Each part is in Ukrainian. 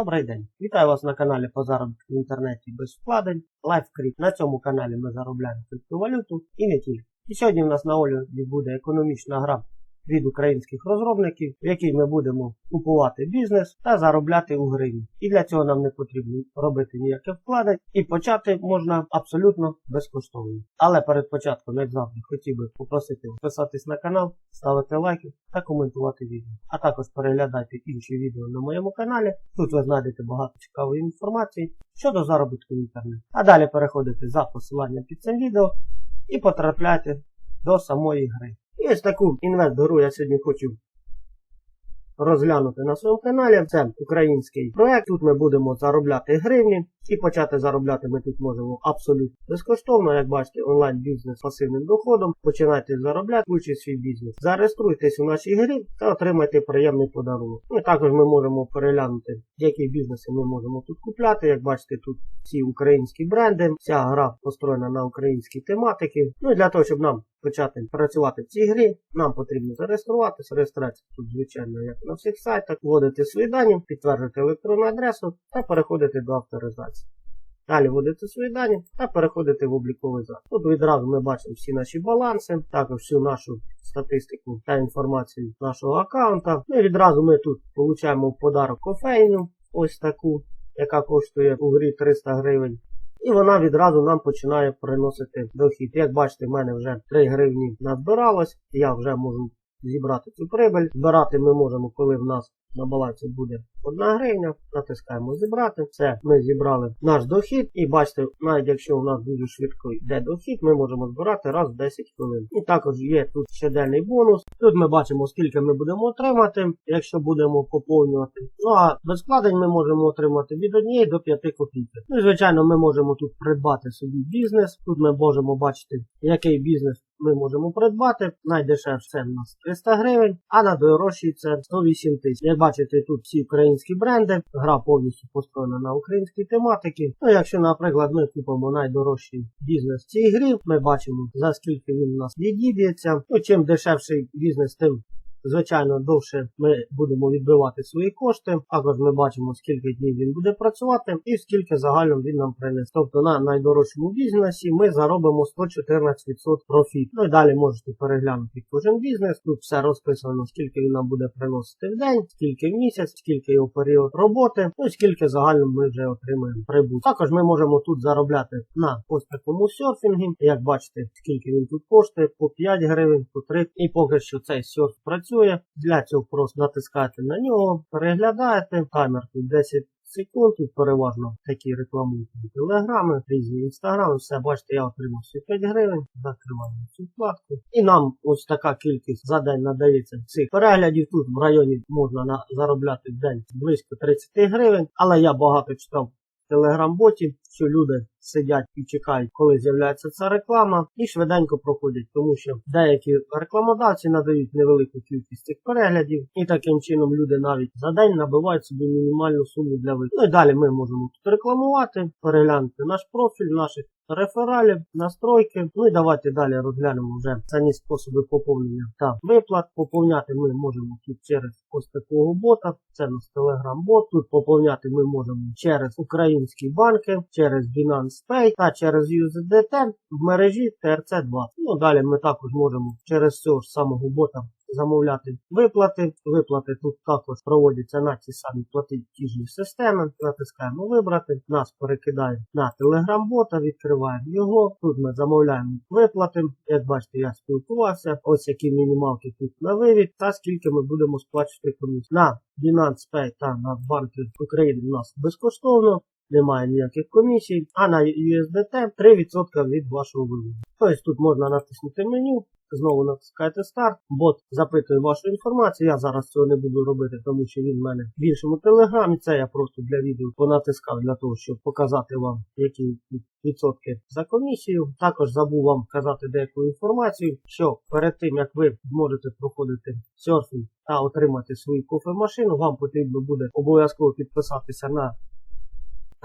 Добрий день! Вітаю вас на каналі по заробітку в інтернеті без вкладень. LiveCrypt. На цьому каналі ми заробляємо криптовалюту і не тільки. І сьогодні в нас на огляді буде економічна гра від українських розробників, в якій ми будемо купувати бізнес та заробляти у гривні. І для цього нам не потрібно робити ніяких вкладень, і почати можна абсолютно безкоштовно. Але перед початком, як завжди, хотів би попросити підписатись на канал, ставити лайки та коментувати відео. А також переглядайте інші відео на моєму каналі. Тут ви знайдете багато цікавої інформації щодо заробітку в інтернеті. А далі переходите за посиланням під цим відео і потрапляйте до самої гри. І ось таку інвест-гру я сьогодні хочу розглянути на своєму каналі. Це український проект. Тут ми будемо заробляти гривні. І почати заробляти ми тут можемо абсолютно безкоштовно. Як бачите, онлайн-бізнес з пасивним доходом. Починайте заробляти, включіть свій бізнес. Зареєструйтесь у нашій грі та отримайте приємний подарунок. Ну також ми можемо переглянути, які бізнеси ми можемо тут купляти. Як бачите, тут всі українські бренди. Вся гра построєна на українській тематики. Ну і для того, щоб нам почати працювати в цій грі, нам потрібно зареєструватися. Реєстрація тут, звичайно, як на всіх сайтах, вводити свої дані, підтвердити електронну адресу та переходити до авторизації. Далі вводите свої дані та переходите в обліковий запит. Тут відразу ми бачимо всі наші баланси, також всю нашу статистику та інформацію нашого аккаунта. Ну і відразу ми тут отримуємо в подарок кофейню, ось таку, яка коштує у грі 300 гривень. І вона відразу нам починає приносити дохід. Як бачите, в мене вже 3 гривні назбиралось, я вже можу зібрати цю прибиль. Збирати ми можемо, коли в нас на балансі буде 1 гривня. Натискаємо зібрати. Все, ми зібрали наш дохід. І бачите, навіть якщо у нас дуже швидко йде дохід, ми можемо збирати раз в 10 хвилин. І також є тут щоденний бонус. Тут ми бачимо, скільки ми будемо отримати, якщо будемо поповнювати. Ну а без вкладень ми можемо отримати від 1 до 5 копійок. Ну і звичайно, ми можемо тут придбати собі бізнес. Тут ми можемо бачити, який бізнес ми можемо придбати. Найдешевше це в нас 300 гривень, а найдорожчий це 108 тисяч. Як бачите, тут всі українські бренди. Гра повністю построєна на українській тематиці. Ну, якщо, наприклад, ми купимо найдорожчий бізнес цій грі, ми бачимо, за скільки він у нас відіб'ється. Ну, чим дешевший бізнес, тим Звичайно, довше ми будемо відбивати свої кошти. Також ми бачимо, скільки днів він буде працювати і скільки загально він нам принесе. Тобто на найдорожчому бізнесі ми заробимо 114% профіт. Ну і далі можете переглянути кожен бізнес. Тут все розписано, скільки він нам буде приносити в день, скільки в місяць, скільки його період роботи, ну і скільки загально ми вже отримаємо прибуток. Також ми можемо тут заробляти на ось такому серфінгі. Як бачите, скільки він тут коштує, по 5 гривень, по 3. І поки що цей серф працює працює. Для цього просто натискаєте на нього, переглядаєте, таймер тут 10 секунд, переважно такі рекламують телеграми, різні інстаграми, все, бачите, я отримав всі 5 гривень, закриваємо цю вкладку. І нам ось така кількість за день надається цих переглядів. Тут в районі можна заробляти в день близько 30 гривень, але я багато читав телеграм-боті, що люди сидять і чекають, коли з'являється ця реклама, і швиденько проходять, тому що деякі рекламодавці надають невелику кількість цих переглядів, і таким чином люди навіть за день набивають собі мінімальну суму для виконання. Ну і далі ми можемо тут рекламувати, переглянути наш профіль, наших рефералів, настройки. Ну і давайте далі розглянемо вже самі способи поповнення та виплат. Поповняти ми можемо тут через ось такого бота. Це нас Telegram-бот. Тут поповняти ми можемо через українські банки, через Binance Pay та через USDT в мережі TRC2. Ну далі ми також можемо через цього ж самого бота замовляти виплати. Виплати тут також проводяться на ті самі платежні системи. Натискаємо вибрати, нас перекидає на телеграм-бота, відкриваємо його. Тут ми замовляємо виплати. Як бачите, я спілкувався. Ось які мінімалки тут на вивід, та скільки ми будемо сплачувати комусь. На Binance Pay та на банки України у нас безкоштовно немає ніяких комісій, а на USDT 3% від вашого виводу. Тобто тут можна натиснути меню, знову натискаєте старт, бот запитує вашу інформацію. Я зараз цього не буду робити, тому що він в мене в іншому телеграмі. Це я просто для відео понатискав для того, щоб показати вам, які відсотки за комісію. Також забув вам казати деяку інформацію, що перед тим як ви зможете проходити серфінг та отримати свою кофемашину, вам потрібно буде обов'язково підписатися на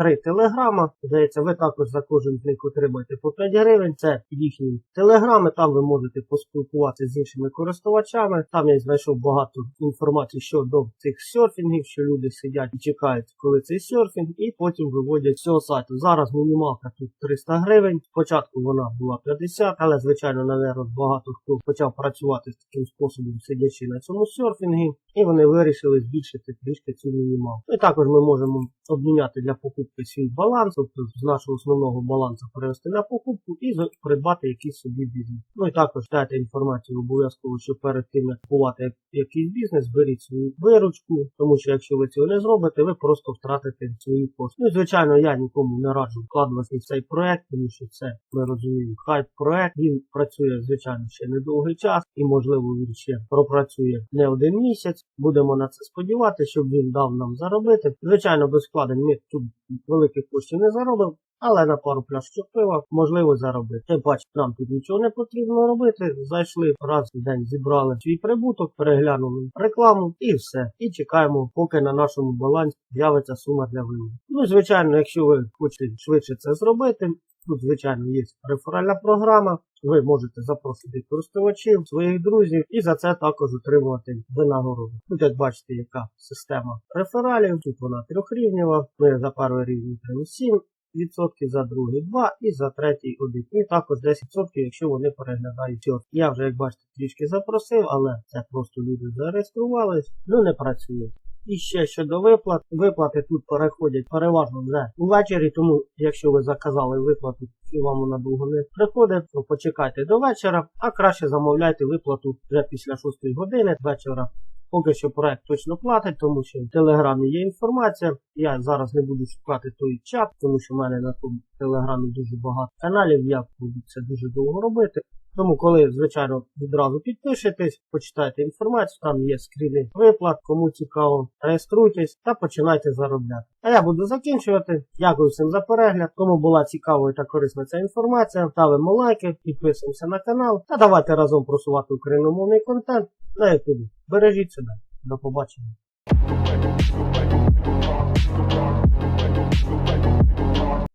три телеграма. Здається, ви також за кожен з них отримаєте по 5 гривень. Це їхні телеграми. Там ви можете поспілкуватися з іншими користувачами. Там я знайшов багато інформації щодо цих серфінгів, що люди сидять і чекають, коли цей серфінг, і потім виводять цього сайту. Зараз мінімалка тут 300 гривень. Спочатку вона була 50, але звичайно, наверно, багато хто почав працювати з таким способом, сидячи на цьому серфінгі, і вони вирішили збільшити трішки цю мінімалку. І також ми можемо обміняти для покупки свій баланс, тобто з нашого основного балансу перевести на покупку і придбати якийсь собі бізнес. Ну і також дайте інформацію обов'язково, що перед тим як купувати якийсь бізнес, беріть свою виручку, тому що якщо ви цього не зробите, ви просто втратите свої кошти. Ну звичайно, я нікому не раджу вкладувати в цей проект, тому що це ми розуміємо хайп проект. Він працює звичайно ще недовгий час, і можливо він ще пропрацює не один місяць. Будемо на це сподіватися, щоб він дав нам заробити. Звичайно, без вкладень ми тут великих коштів не заробив, Але на пару пляшечок пива можливо заробити. Тим паче, нам тут нічого не потрібно робити. Зайшли раз в день, зібрали свій прибуток, переглянули рекламу і все. І чекаємо, поки на нашому балансі з'явиться сума для виводу. Ну, звичайно, якщо ви хочете швидше це зробити, тут, звичайно, є реферальна програма. Ви можете запросити користувачів, своїх друзів і за це також отримувати винагороду. Тут, як бачите, яка система рефералів. Тут вона трьохрівнева. Ми за перший рівень отримали 7 відсотків, за другий 2 і за третій 1. І також 10%, якщо вони переглядають. Я вже, як бачите, трішки запросив, але це просто люди зареєструвались, ну не працює. І ще щодо виплат, виплати тут переходять переважно вже увечері, тому якщо ви заказали виплату і вам вона довго не приходить, то почекайте до вечора, а краще замовляйте виплату вже після 6 години вечора. Поки що проект точно платить, тому що в телеграмі є інформація. Я зараз не буду шукати той чат, тому що в мене на телеграмі дуже багато каналів. Я буду це дуже довго робити. Тому, коли, звичайно, відразу підпишетесь, почитайте інформацію, там є скріни виплат, кому цікаво, реєструйтесь та починайте заробляти. А я буду закінчувати. Дякую всім за перегляд. Кому була цікавою та корисна ця інформація, ставимо лайки, підписуємося на канал та давайте разом просувати україномовний контент на YouTube. Бережіть себе. До побачення.